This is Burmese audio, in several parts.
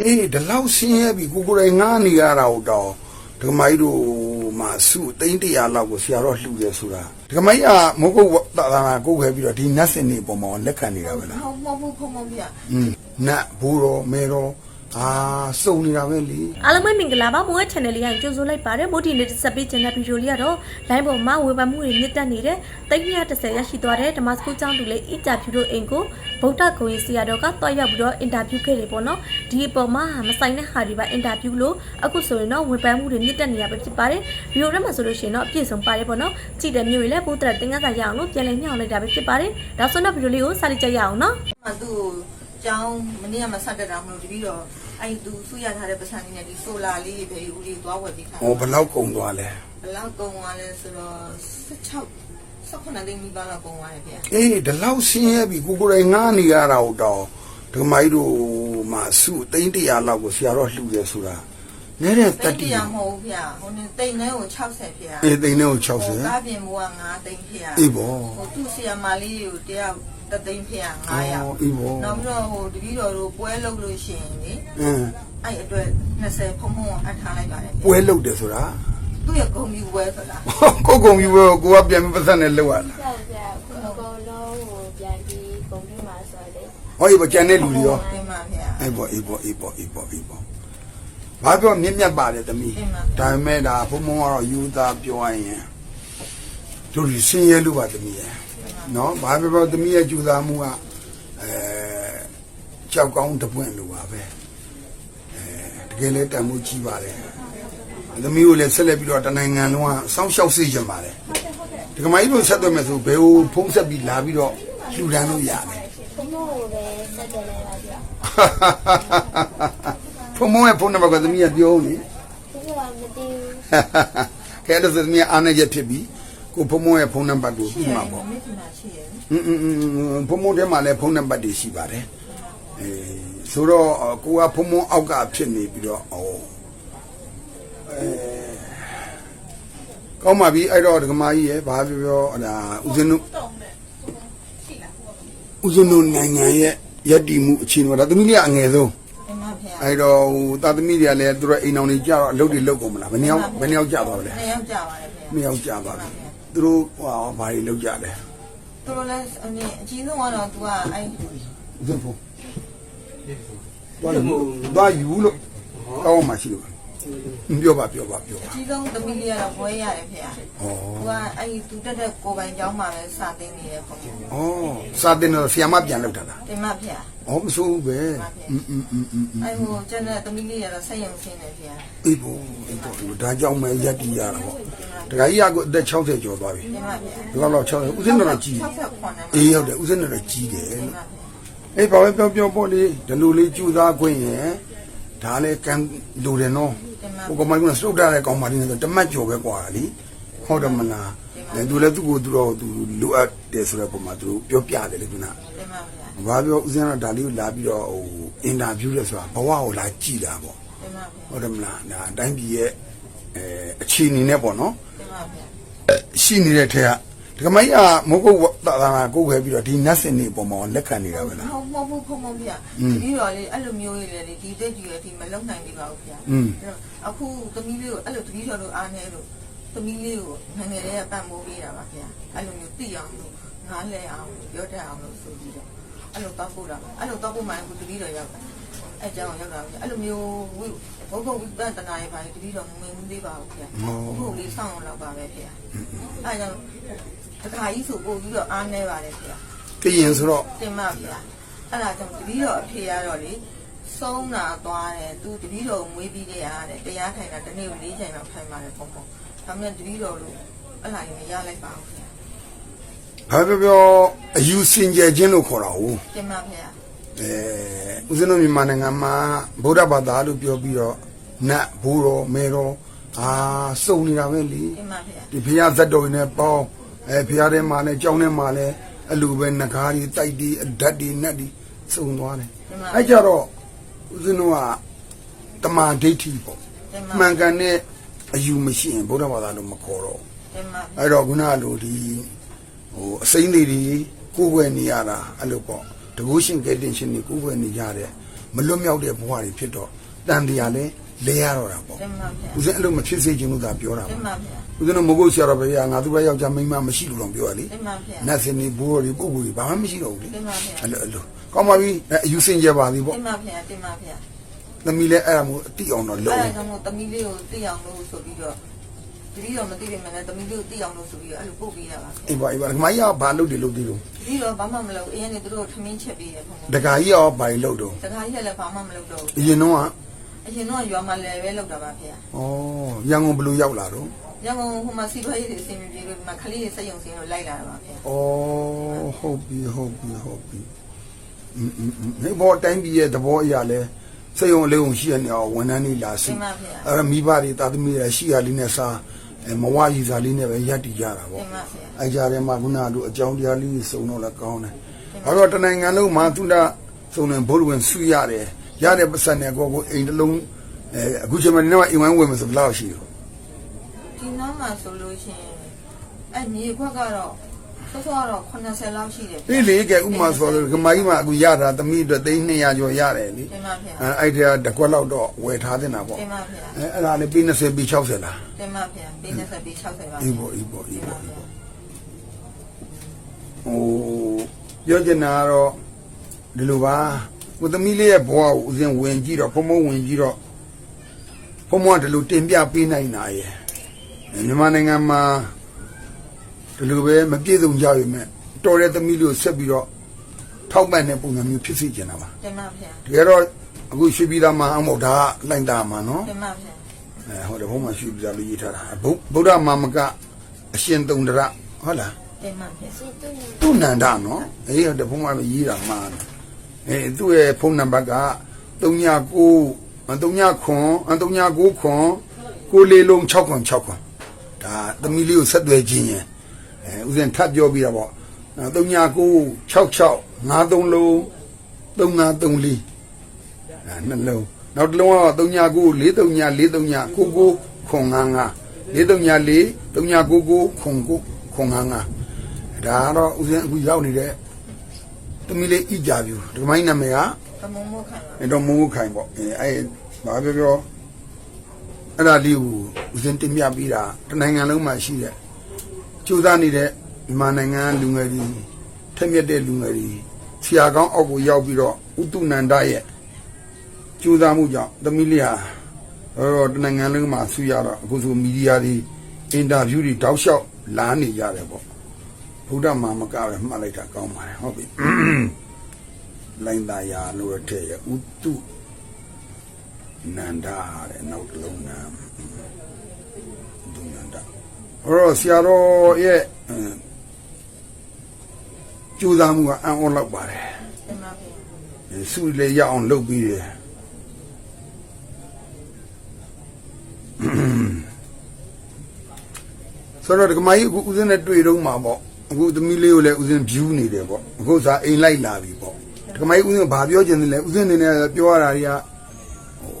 အေးဒီလောက်ဆင်းရဲပြီကိုကိုယ်တိုင်ငားနေရတာဟုတ်တော့ဒကမကြီးတို့မှာစုသိန်း100လောက်ကိုဆရာတော်လှူတယ်ဆိုတာဒကမကြီးကမဟုတ်ဘူးတာတာကိုယ်ခဲပြီးတော့ဒီနတ်စင်နေပုံမှာလက်ခံနေတာပဲလားဟုတ်မဟုတ်ဘူးဖုံဖုံပြอืมနတ်ဘူတော်မေတော် အာစုံနေတာပဲလေအားလုံးပဲမင်္ဂလာပါမိုးရဲ့ channel လေးကိုကြိုဆိုလိုက်ပါတယ်မိုးဒီလေးတစ်ဆက်ပေးခြင်းတဲ့ဗီဒီယိုလေးကတော့ line ပေါ်မှာဝေဖန်မှုတွေမြင့်တက်နေတဲ့330ရရှိသွားတဲ့ဓမ္မစကူကျောင်းသူလေးအင်တာဗျူးတို့အိမ်ကိုဗုဒ္ဓဂုံရီဆရာတော်ကတွားရောက်ပြီးတော့အင်တာဗျူးခဲ့တယ်ပေါ့နော်ဒီအပေါ်မှာမဆိုင်တဲ့ဟာတွေပါအင်တာဗျူးလို့အခုဆိုရင်တော့ဝေဖန်မှုတွေမြင့်တက်နေရပဲဖြစ်ပါတယ်ဗီဒီယိုထဲမှာဆိုလို့ရှိရင်တော့အပြည့်စုံပါတယ်ပေါ့နော်ကြည့်တဲ့မျိုးတွေလည်းဘုဒ္ဓရတင်ကစားရအောင်လို့ပြန်လည်ညှောင်းလိုက်တာပဲဖြစ်ပါတယ်ဒါဆိုတော့ဗီဒီယိုလေးကိုစလိုက်ကြရအောင်နော်မသူ့ ကျောင်းမနေ့ကမဆက်တက်တာမလို့တပီတော့အဲ့သူစုရထားတဲ့ပစံလေးနဲ့ဒီဆိုလာလေးပဲဦးလေးသွားဝယ်ပြီးခါဟောဘယ်လောက်ကုန်သွားလဲဘယ်လောက်ကုန်သွားလဲဆိုတော့16 18သိန်းမိပါလောက်ကုန်သွားတယ်ဗျာအေးဒီလောက်ဆင်းရဲပြီကိုကိုယ်တိုင်ငားနေရတာဟုတ်တော့ဒကမကြီးတို့မှာစုသိန်း100လောက်ကိုဆရာတော်လှူတယ်ဆိုတာနည်းတဲ့တတိတ္တိတိရမဟုတ်ဗျာဟိုနေတိန်နဲ့ကို60ဗျာအေးသိန်းနဲ့ကိုဟို60ကားပြင်မိုးက9သိန်းဗျာအေးဘောဟိုသူ့ဆီယမလေးကိုတယောက် တသိန်းဗျာအော်900အေးဘောနောက်ပြီးတော့ဟိုတပီတော်တို့ပွဲလုပ်လို့ရှိရင်လေအင်းအဲ့အတွက်20ဖုံဖုံအထားလိုက်ပါတယ်ဗျာပွဲလုပ်တယ်ဆိုတာသူ့ရဲ့ဂုံပြီးပွဲဆိုတာကိုကုံပြီးဘောကိုကပြန်ပြီးပတ်သက်နဲ့လောက်ရတာကြောက်ကြခုအကုန်လုံးကိုပြန်ပြီးပုံပြမှာဆိုတယ်ဟောဒီပကြံတဲ့လူတွေရောတင်ပါဗျာ အေးဘောအေးဘောအေးဘောအေးဘောအေးဘောဘာပြောမြင့်မြတ်ပါတယ်သမီးတင်ပါ ဒါပေမဲ့ဒါဘုံဘုံကတော့ယူသားပြောရရင်တို့ဒီဆင်းရဲလို့ပါသမီးရဲ့ နော်ဘာပြောပြောသမီးရဲ့ယူသားမှုကအဲကြောက်ကောင်းတပွင့်လို့ပါပဲအဲတကယ်လဲတန်မှုကြီးပါတယ်သမီးကိုလည်းဆက်လက်ပြီးတော့တနိုင်ငံလုံးကစောင့်ရှောက်စေချင်ပါတယ်ဒီကမကြီးတို့ဆက်သွယ်မယ်ဆိုဘယ်ကိုဖုံးဆက်ပြီးလာပြီးတော့လှူဒန်းလို့ရတယ်ဘုမို့ကိုပဲစက်တယ်လိုက်ပါဗျာဖုံမုံရဲ့ဖုန်းနံပါတ်ကသမီးကပြောနေဘုမို့ကမသိဘူးခဲအဲ့ဒါဆိုသမီးကအားနေချက်ဖြစ်ပြီ ကိုဖုံမုံရဲ့ဖုန်းနံပါတ်ကိုပြီးမှာပေါ့ မိခင်ရှိရဲ့ อืมอืมอืมဖုံမုံထဲမှာလည်းဖုန်းနံပါတ်တွေရှိပါတယ်အဲဆိုတော့ကိုကဖုံမုံအောက်ကဖြစ်နေပြီးတော့ဩအဲကောင်းပါပြီအဲ့တော့ဒကမာကြီးရဲ့ဘာပြောပြောဟလာဦးဇင်းတို့ဦးဇင်းတို့နိုင်ငံရဲ့ယက်တီမှုအခြေအနေဒါသမီးလေးကအငယ်ဆုံး တင်ပါဗျာ အဲ့တော့ဟိုတာသမီတွေကလည်းသူတို့အိမ်အောင်တွေကြတော့အလုပ်တွေလုပ်ကုန်မလားဘယ်နှစ်ယောက်ဘယ်နှစ်ယောက်ကြသွားလဲ နှစ်ယောက်ကြပါတယ်ဗျာ နှစ်ယောက်ကြသွားပြီ သူတို့ဟိုဘာတွေလုပ်ကြလဲသူတို့လည်းအနည်းအကြီးဆုံးကတော့သူကအဲ့ဇင်ဖို့သွားယူသွားယူလို့ကောင်းမှရှိလို့ ပြောပါပြောပါပြော အ ပါ ကြီးဆုံးသမီးလေးကတော့ဘွဲရတယ်ဗျာ ဩ သူကအဲ့သူတက်တဲ့ကိုပိုင်ကျောင်းမှာပဲစာသင်နေတယ်ပေါ့ ဩစာတင်တော့ဆီယမပြန်လောက်တာလား တင်ပါဗျာ ဩမဆိုးဘူးပဲอืมอืมอืมอืม အဲ့ဟိုကျန်တဲ့သမီးလေးကတော့ဆက်ရုံဆင်းနေဗျာ အေးဘောအေးဘောဒါကြောင့်မဲရက်တီရတာပေါ့တခါကြီးကကိုအသက်60ကျော်သွားပြီ တင်ပါဗျာ ဒီလောက်လောက်60ဦးစင်းတော့ကြီး 68နဲ့ အေးဟုတ်တယ်ဦးစင်းတော့ကြီးတယ် တင် လို့ ပါဗျာ အေးဘာပဲပြောပြောပေါ့လေဒီလိုလေးကြူသားခွင့်ရင်ဒါလည်းကံလူတယ်နော် တင်ပါ ဟိုကမိုင်းကစတုတ်တာတဲ့ကောင်မလေးနဲ့ဆိုတမတ်ကျော်ပဲကွာလीဟုတ်တယ်မလားလေသူလည်းသူ့ကိုသူတော့သူလိုအပ်တယ်ဆိုတဲ့ပုံမှာသူတို့ပြောပြတယ်လေကွနာဘာပြောဦးစင်းတော့ဒါလေးကိုလာပြီးတော့ဟိုအင်တာဗျူးလဲဆိုတာဘဝကိုလာကြည်တာပေါ့ဟုတ်တယ်မလားဒါအတိုင်းပြည်ရဲ့အဲအခြေအနေနဲ့ပေါ့နော်ရှိနေတဲ့ထက်က ဒကမကြီးကမဟုတ်ဘူးတာတာကိုယ်ခဲပြီးတော့ဒီနတ်စင်နေပုံမှာလက်ခံနေတာပဲလားဟုတ်မဟုတ်ဘူးဖုံဖုံဗျာဒီတော့လေအဲ့လိုမျိုးလေးလေဒီတက်ကြီးရဲ့ဒီမလုံနိုင်ပြီပါဘူးဗျာอืมအဲ့တော့အခုသမီးလေးကိုအဲ့လိုတတိတော်တို့အားနေလို့သမီးလေးကိုငငယ်လေးကပံ့ပိုးပေးတာပါဗျာအဲ့လိုမျိုးသိအောင်လို့ငားလဲအောင်ပြောတတ်အောင်လို့ဆိုပြီးတော့အဲ့လိုတောက်ဖို့တာအဲ့လိုတောက်ဖို့မှအခုတတိတော်ရောက်တာအဲ့ကြောင့်ရောက်တာဗျာအဲ့လိုမျိုးဝိဘုဘဝိပဿနာရေးပါတတိတော်မဝင်သေးပါဘူးဗျာဘုဘလေးစောင့်အောင်လောက်ပါပဲဗျာအဲ့ကြောင့် တခါကြီးဆိုပို့ပြီးတော့အားနေပါတယ်ဗျာကရင်ဆိုတော့တင်ပါဗျာအဲ့ဒါကြောင့်တပီတော့အဖေရတော့လေဆုံးတာသွားတယ်သူတပီတော့မွေးပြီးခဲ့ရတယ်တရားထိုင်တာတနေ့ကို၄ချိန်လောက်ထိုင်ပါတယ်ပုံပုံဒါမှမဟုတ်တပီတော့လို့အဲ့လာရင်မရလိုက်ပါဘူးဗျာဘာပြောပြောအယူစင်ကြယ်ခြင်းလို့ခေါ်တာဟုတ်တင်ပါဗျာအဲဦးဇင်းတို့မြန်မာနိုင်ငံမှာဗုဒ္ဓဘာသာလို့ပြောပြီးတော့နတ်ဘူတော်မေတော်အာစုံနေတာပဲလေတင်ပါဗျာဒီဖရာဇတ်တော်တွေနဲ့ပေါင်း အဲဖရာထဲမှာလည်းကြောင်းထဲမှာလည်းအလူပဲငကားတွေတိုက်တွေအဓာတ်တွေနတ်တွေစုံသွားတယ်အဲကြတော့ဦးဇင်းတို့ကတမာဒိဋ္ဌိပေါ့တင်ပါမှန်ကန်တဲ့အယူမရှိရင်ဗုဒ္ဓဘာသာလို့မခေါ်တော့တင်ပါအဲ့တော့ခုနကလိုဒီဟိုအစိမ့်လေးတွေကိုယ်ွယ်နေရတာအဲ့လိုပေါ့တကုရှင်ကဲတင်ရှင်တွေကိုယ်ွယ်နေကြတဲ့မလွတ်မြောက်တဲ့ဘဝတွေဖြစ်တော့တန်တရားလဲ လဲရတော့တာပေါ့တင်ပါဗျာဦးဇင်းအဲ့လိုမဖြစ်စေချင်လို့သာပြောတာတင်ပါပါဗျာဦးဇင်းတို့မဟုတ်ဆရာတော်ဘုရားငါသူပဲယောက်ျားမိန်းမမရှိလို့တော့ပြောရလေတင်ပါဗျာနတ်စင်နေဘိုးတွေပုပ်တွေဘာမှမရှိတော့ဘူးလေတင်ပါဗျာအဲ့လိုအဲ့လိုကောင်းပါပြီအဲ့အယူစင်ကြပါသည်ပေါ့တင်ပါဗျာတင်ပါဗျာသမီးလည်းအဲ့ဒါမျိုးအတိအောင်တော့အဲ့လုပ်ဒါနေကြောင့်မို့တမီးလေးကိုသိအောင်လို့ဆိုပြီးတော့တတိတော့မသိပေမဲ့လည်းတမီးလေးကိုသိအောင်လို့ဆိုပြီးတော့အဲ့လိုပို့ပေးတာပါဗျာအေးပါအေးပါခမကြီးကဘာလုပ်တယ်လို့သိလို့တတိတော့ဘာမှမလုပ်အရင်ကသူတို့ထမင်းချက်ပေးတယ်ခင်ဗျာတခါကြီးရောဘာကြီးလုပ်တော့တခါကြီးလည်းဘာမှမလုပ်တော့အရင်တော့က အရင်တော့ရွာမှာလည်းပဲလောက်တာပါဖေ။ဩရန်ကုန်ဘယ်လိုရောက်လာတော့။ရန်ကုန်ဟိုမှာစီထွားရေးတွေအဆင်ပြေလို့ဒီမှာခလေးတွေစက်ယုံစင်းတော့လိုက်လာတာပါဖေ။ဩဟုတ်ပြီဟုတ်ပြီဟုတ်ပြီ။အင်းအင်းအင်းဒီဘောတိုင်းပြည်ရဲ့သဘောအရာလဲစေုံလေးုံရှိရနေအောင်ဝန်ထမ်းတွေလာစီအဲမိဘတွေတာသမီတွေရှိရလေးနဲ့စားအဲမဝရည်စားလေးနဲ့ပဲရပ်တည်ကြတာပေါ့အဲကြတဲ့မှာခုနကလူအကြောင်းတရားလေးစုံတော့လည်းကောင်းတယ်။ဒါတော့တနိုင်ငံလုံးမှာသူကစုံတယ်ဘုရားဝင်ဆူရတယ်။ ရတဲ့ပတ်စံနဲ့ကိုကိုအိမ်တစ်လုံးအဲအခုချိန်မှာဒီနေ့ကအိမ်ဝိုင်းဝင်မဆိုဘယ်လောက်ရှိတော့ဒီနောက်မှာဆိုလို့ရှိရင်အဲ့မြေခွက်ကတော့ဆောဆောကတော့80လောက်ရှိတယ်ဒီလေကဲဥမာဆိုလို့ကမိုင်းမှာအခုရတာသမီးအတွက်သိန်း200ကျော်ရတယ်လေတင်ပါဗျာအဲအဲ့ဒီကတကွက်လောက်တော့ဝယ်ထားတင်တာပေါ့တင်ပါဗျာအဲအဲ့ဒါလေးပြီး20ပြီး60လားတင်ပါဗျာပေး20ပေး60ပါအေးပေါ့အေးပေါ့အေးတင်ပေါ့ပါဗျာဟိုပြောချင်တာကတော့ဒီလိုပါ ကိုသမီးလေးရဲ့ဘဝကိုဦးဇင်းဝင်ကြည့်တော့ဖုံဖုံဝင်ကြည့်တော့ဖုံဖုံကဒီလိုတင်ပြပေးနိုင်တာရဲ့မြန်မာနိုင်ငံမှာဒီလိုပဲမပြည့်စုံကြရမယ်တော်တဲ့သမီးလေးကိုဆက်ပြီးတော့ထောက်ပံ့တဲ့ပုံစံမျိုးဖြစ်စေချင်တာပါတင်ပါဗျာတကယ်တော့အခုရွှေပြည်သားမှာအမောဒါကလိုင်းတာမှာနော်တင်ပါဗျာအဲဟိုတယ်ဘုံမှာရွှေပြည်သားလေးရေးထားတာဗုဗုဒ္ဓမာမကအရှင်သုံးတရဟုတ်လားတင်ပါဗျာစီတုနေသူနန္ဒနော်အေးဟိုတယ်ဘုံမှာရေးတာမှာ အဲသူ့ရဲ့ဖုန်းနံပါတ်က39 39ခွန်39ခွန်ကိုလေးလုံး6ခွန်6ခွန်ဒါသမီးလေးကိုဆက်သွယ်ခြင်းရင်အဲဥစဉ်ထပ်ပြောပြီးတာပေါ့39 66 53လုံး3934အဲနှလုံးနောက်တစ်လုံးက39 439 439 99ခွန်55 439 3999ခွန်9ခွန်55ဒါကတော့ဥစဉ်အခုရောက်နေတဲ့ သမီးလေးဣကြပြူဒီမိုင်းနာမည်ကကမုံမို့ခံပါအဲ့တော့မိုးခိုင်ပေါ့အဲအဲ့ဘာပြောပြောအဲ့ဒါလေးကိုဥစဉ်တင်ပြပြီးတာတနိုင်ငံလုံးမှာရှိတဲ့ကြိုးစားနေတဲ့မြန်မာနိုင်ငံလူငယ်တွေထက်မြက်တဲ့လူငယ်တွေဆရာကောင်းအောက်ကိုရောက်ပြီးတော့ဥတုနန္ဒရဲ့ကြိုးစားမှုကြောင့်သမီးလေးဟာအဲ့တော့တနိုင်ငံလုံးမှာဆူရတော့အခုဆိုမီဒီယာတွေအင်တာဗျူးတွေတောက်လျှောက်လာနေရတယ်ပေါ့ ဘုရားမာမကပဲမှတ်လိုက်တာကောင်းပါတယ်ဟုတ်ပြီလိုင်းသားယာလို့ထည့်ရဥတုနန္ဒာတဲ့နောက်တစ်လုံးနာဥတုနန္ဒာဟောဆရာတော်ရဲ့အင်းကြိုးစားမှုကအံ့ဩလောက်ပါတယ်တင်ပါဗျာစုလေရအောင်လုပ်ပြီးတယ်ဆိုတော့ဒီကမကြီးအခုဦးစင်းနဲ့တွေ့တော့မှာပေါ့ အခုသမီးလေးကိုလည်းဦးစင်း view နေတယ်ပေါ့အခုစားအိမ်လိုက်လာပြီပေါ့ဒီကမကြီးဦးစင်းဘာပြောချင်တယ်လဲဦးစင်းနေနဲ့ပြောရတာတွေကဟို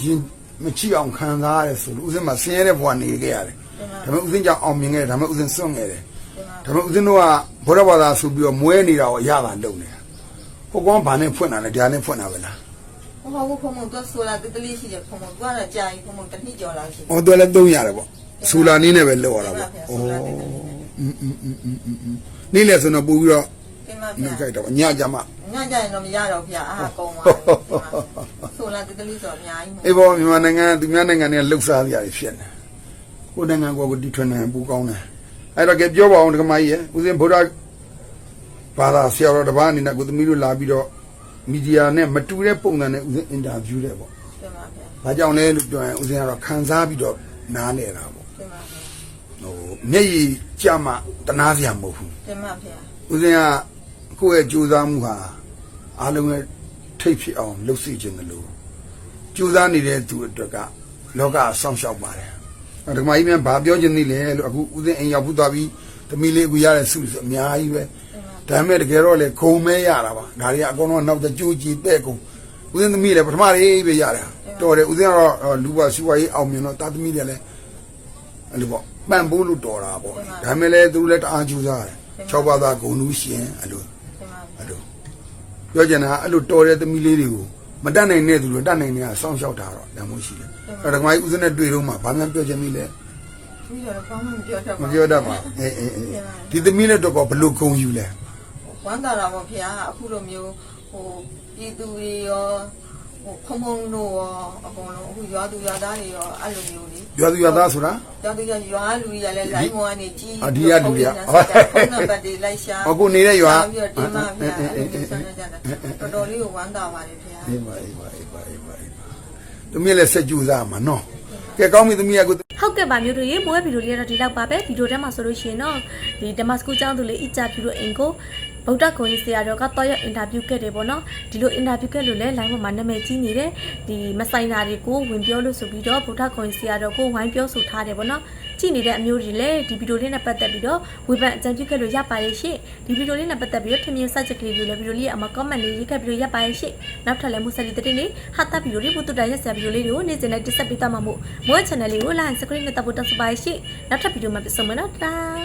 ရင်မချီအောင်ခံစားရတယ်ဆိုလို့ဦးစင်းမှာဆင်းရဲတဲ့ဘဝနေခဲ့ရတယ်ဒါပေမဲ့ဦးစင်းကြောင့်အောင်မြင်ခဲ့တယ်ဒါပေမဲ့ဦးစင်းစွန့်ခဲ့တယ်တင်ပါဒါပေမဲ့ဦးဇင်းတို့ကဘုရားဘာသာဆိုပြီးတော့မွဲနေတာကိုအရသာလုပ်နေတာဟိုကောင်ဘာနဲ့ဖွင့်တာလဲဒါနဲ့ဖွင့်တာပဲလားဟိုဟိုဖုံဖုံတော့ဆိုလာတတလေးရှိတယ်ဖုံဖုံကတော့ကြာရင်ဖုံဖုံတစ်နှစ်ကျော်လောက်ရှိတယ်။အော်တော်လည်းသုံးရတယ်ပေါ့။ဆူလာနည်းနဲ့ပဲလောက်ရတာပေါ့။။ဆိုလာတစ် နေ့လေဆိုတော့ပို့ပြီးတော့ပြင်ပါနေကြဗျာတော့ညကြမှာညညရင်တော့မရတော့ဗျာအာကုံပါဆိုလာတကလေးဆိုအများကြီးအေးပေါ့မြန်မာနိုင်ငံသူများနိုင်ငံတွေကလှုပ်ရှားကြရဖြစ်နေကိုနိုင်ငံကိုကိုတီထွန်းနေပူကောင်းတယ်အဲ့တော့ကပြောပါအောင်ဓမ္မကြီးရယ်ဦးစင်ဗုဒ္ဓဘာသာဆရာတော်တစ်ပါးအနေနဲ့ကိုသမီးတို့လာပြီးတော့မီဒီယာနဲ့မတူတဲ့ပုံစံနဲ့ဦးစင်အင်တာဗျူးတယ်ပေါ့ပြင်ပါဗျာဘာကြောင့်လဲလို့ပြောရင်ဦးစင်ကတော့ခံစားပြီးတော့နားနေတာပေါ့ မျက်ရည်ကြမှာတနာစရာမဟုတ်ဘူးတင်ပါဗျာဦးဇင်းကကိုယ့်ရဲ့ကြိုးစားမှုဟာအားလုံးရဲ့ထိတ်ဖြစ်အောင်လုပ်စီခြင်းလို့ကြိုးစားနေတဲ့သူအတွက်ကလောကဆောင်းလျှောက်ပါတယ်အဲ့ဒီမှာကြီးမြန်ဘာပြောချင်သေးလဲလို့အခုဦးဇင်းအိမ်ရောက်ဖူးသွားပြီးသမီးလေးအခုရတဲ့ဆုဆိုအများကြီးပဲဒါပေမဲ့တကယ်တော့လေဂုံမဲရတာပါဒါတွေကအကုန်လုံးနောက်တကြိုးကြည့်တဲ့ကုန်ဦးဇင်းသမီးလည်းပထမလေးပဲရတယ်တော်တယ်ဦးဇင်းကတော့လူပါစုဝါရေးအောင်မြင်တော့တာသမီးတွေလည်းအဲ့လိုပေါ့ ပန့်ပိုးလို့တော်တာပေါ့ဒါပေမဲ့လည်းသူလည်းတအားကြိုးစားတယ်၆ပါးသားဂုံလူရှင်အဲ့လိုတင်ပါအဲ့လိုပြောချင်တာကအဲ့လိုတော်တဲ့သမီးလေးတွေကိုမတတ်နိုင်တဲ့သူတွေတတ်နိုင်နေတာစောင့်ရှောက်တာတော့တန်မိုးရှိတယ်အဲ့တော့ဒကမကြီးဦးစင်းနဲ့တွေ့တော့မှဘာမှပြောချင်သေးလဲသူရောဘာမှမပြောတတ်မပါပြောတတ်ပါအေးအေးအေးဒီသမီးနဲ့တော့ကောဘယ်လို့ဂုံယူလဲဝမ်းသာတာပေါ့ဗျာအခုလိုမျိုးဟိုပြည်သူတွေရော ဟိုခမုံတို့ရောအကုန်လုံးအခုရွာသူရွာသားတွေရောအဲ့လိုမျိုးလေရွာသူရွာသားဆိုတာရွာသူရွာလူကြီးကလည်း line မောကနေကြီးအာဒီကလူတွေကဖုန်းနံပါတ်တွေလိုက်ရှာအခုနေတဲ့ရွာပြီးတော့ဒီမှာဗျာအဲ့လိုမျိုးဆန္ဒကြတာတော်တော်လေးကိုဝမ်းသာပါတယ်ဗျာအေးပါအေးပါအေးပါအေးပါအေးပါသမီးလည်းဆက်ကြိုးစားမှာနော်ကဲကောင်းပြီသမီးကကိုဟုတ်ကဲ့ပါမျိုးတို့ရေမိုးရဲ့ဗီဒီယိုလေးကတော့ဒီလောက်ပါပဲဗီဒီယိုထဲမှာဆိုလို့ရှိရင်တော့ဒီဓမ္မစကူကျောင်းသူလေးအကြဖြူတို့အင်ကို ဗုဒ္ဓဂုံကြီးဆရာတော်ကတော့ရအင်တာဗျူးခဲ့တယ်ပေါ့နော်ဒီလိုအင်တာဗျူးခဲ့လို့လဲ line ပေါ်မှာနာမည်ကြီးနေတဲ့ဒီမဆိုင်တာတွေကိုဝင်ပြောလို့ဆိုပြီးတော့ဗုဒ္ဓဂုံကြီးဆရာတော်ကိုဝိုင်းပြောဆိုထားတယ်ပေါ့နော်ကြည့်နေတဲ့အမျိုးတွေလည်းဒီဗီဒီယိုလေးနဲ့ပတ်သက်ပြီးတော့ဝေဖန်အကြံပြုခဲ့လို့ရပါရဲ့ရှင့်ဒီဗီဒီယိုလေးနဲ့ပတ်သက်ပြီးတော့ထင်မြင်စချက်ကလေးတွေလည်းဗီဒီယိုလေးအမ comment လေးရေးခဲ့ပြီးတော့ရပါရဲ့ရှင့်နောက်ထပ်လည်းမူဆလီတဲ့နေဟာတာဗီဒီယိုလေးဘုသူတရက်ဆရာဗီဒီယိုလေးတွေကိုနေ့စဉ်နဲ့တက်ဆက်ပေးသွားမှာမို့မိုး channel လေးကို like subscribe နဲ့တပ်ဖို့တောင်းဆိုပါရဲ့ရှင့်နောက်ထပ်ဗီဒီယိုမှာပြန်ဆုံမယ်နော်တာ